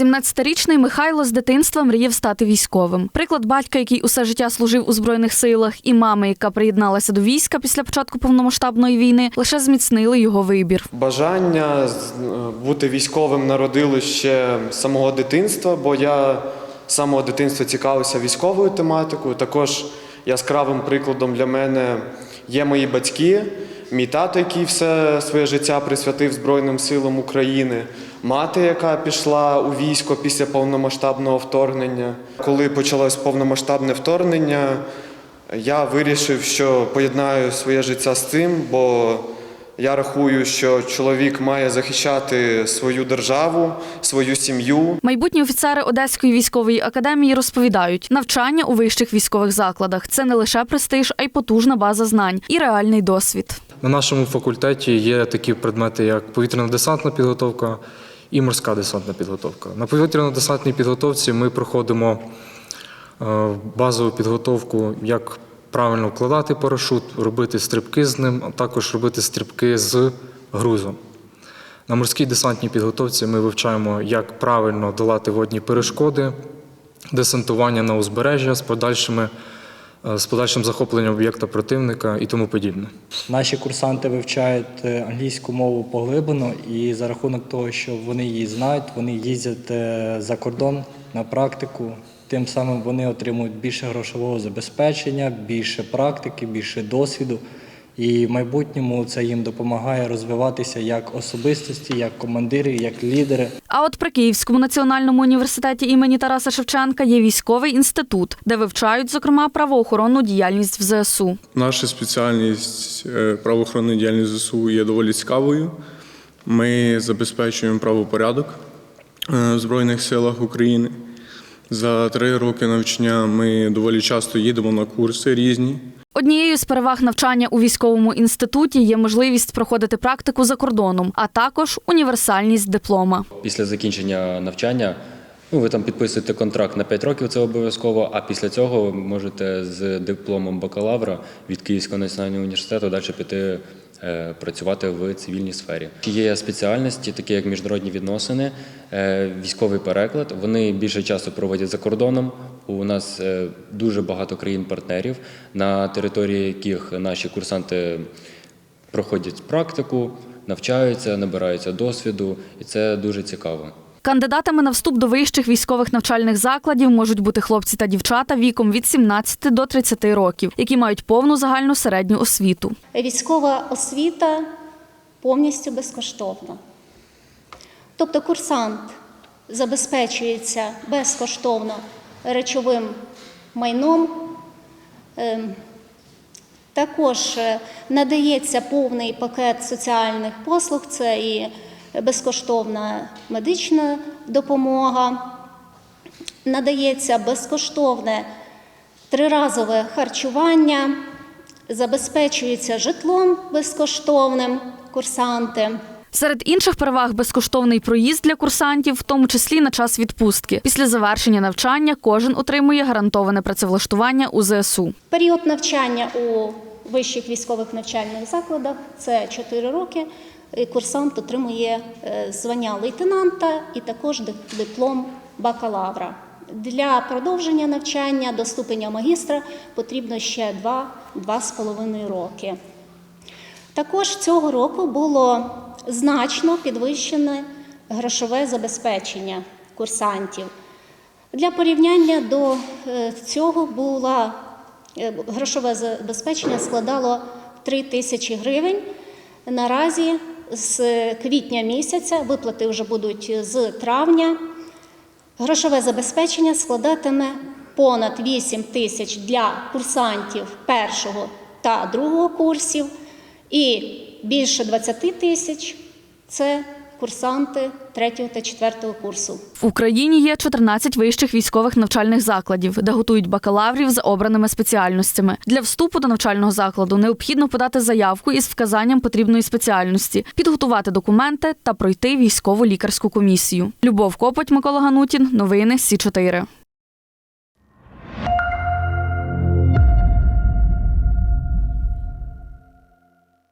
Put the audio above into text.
17-річний Михайло з дитинства мріяв стати військовим. Приклад батька, який усе життя служив у збройних силах, і мами, яка приєдналася до війська після початку повномасштабної війни, лише зміцнили його вибір. Бажання е, бути військовим народилось ще з самого дитинства, бо я з самого дитинства цікавився військовою тематикою. Також яскравим прикладом для мене є мої батьки, мій тато, який все своє життя присвятив Збройним силам України, мати, яка пішла у військо після повномасштабного вторгнення. Коли почалось повномасштабне вторгнення, я вирішив, що поєднаю своє життя з цим, бо я рахую, що чоловік має захищати свою державу, свою сім'ю. Майбутні офіцери Одеської військової академії розповідають, навчання у вищих військових закладах це не лише престиж, а й потужна база знань і реальний досвід. На нашому факультеті є такі предмети, як повітряно-десантна підготовка і морська десантна підготовка. На повітряно-десантній підготовці ми проходимо е, базову підготовку, як правильно вкладати парашут, робити стрибки з ним, а також робити стрибки з грузом. На морській десантній підготовці ми вивчаємо, як правильно долати водні перешкоди, десантування на узбережжя з подальшими. е, З подальшим захопленням об'єкта противника і тому подібне. Наші курсанти вивчають е, англійську мову поглиблено, і за рахунок того, що вони її знають, вони їздять е, за кордон на практику. Тим самим вони отримують більше грошового забезпечення, більше практики, більше досвіду. І в майбутньому це їм допомагає розвиватися як особистості, як командири, як лідери. А от при Київському національному університеті імені Тараса Шевченка є військовий інститут, де вивчають, зокрема, правоохоронну діяльність в ЗСУ. Наша спеціальність е, правоохоронної діяльності ЗСУ є доволі цікавою. Ми забезпечуємо правопорядок е, в Збройних силах України. За три роки навчання ми доволі часто їдемо на курси різні. Однією з переваг навчання у військовому інституті є можливість проходити практику за кордоном, а також універсальність диплома. Після закінчення навчання ну, ви там підписуєте контракт на 5 років, це обов'язково. А після цього ви можете з дипломом бакалавра від Київського національного університету далі піти працювати в цивільній сфері. Є спеціальності, такі як міжнародні відносини, е, військовий переклад. Вони більше часу проводять за кордоном. У нас е, дуже багато країн-партнерів, на території яких наші курсанти проходять практику, навчаються, набираються досвіду, і це дуже цікаво. Кандидатами на вступ до вищих військових навчальних закладів можуть бути хлопці та дівчата віком від 17 до 30 років, які мають повну загальну середню освіту. Військова освіта повністю безкоштовна. Тобто курсант забезпечується безкоштовно речовим майном. Ем, Також е, надається повний пакет соціальних послуг, це і безкоштовна медична допомога, надається безкоштовне триразове харчування, забезпечується житлом безкоштовним курсанти. Серед інших переваг безкоштовний проїзд для курсантів, в тому числі на час відпустки. Після завершення навчання кожен отримує гарантоване працевлаштування у ЗСУ. Період навчання у вищих військових навчальних закладах це 4 роки. Курсант отримує е, звання лейтенанта і також диплом бакалавра. Для продовження навчання до ступеня магістра потрібно ще 2-2,5 роки. Також цього року було значно підвищене грошове забезпечення курсантів. Для порівняння до е, цього було е, грошове забезпечення складало 3 тисячі гривень. Наразі з квітня місяця виплати вже будуть з травня. Грошове забезпечення складатиме понад 8 тисяч для курсантів першого та другого курсів, і більше 20 тисяч це курсанти третього та четвертого курсу. В Україні є 14 вищих військових навчальних закладів, де готують бакалаврів за обраними спеціальностями. Для вступу до навчального закладу необхідно подати заявку із вказанням потрібної спеціальності, підготувати документи та пройти військово-лікарську комісію. Любов Копоть, Микола Ганутін. Новини Сі 4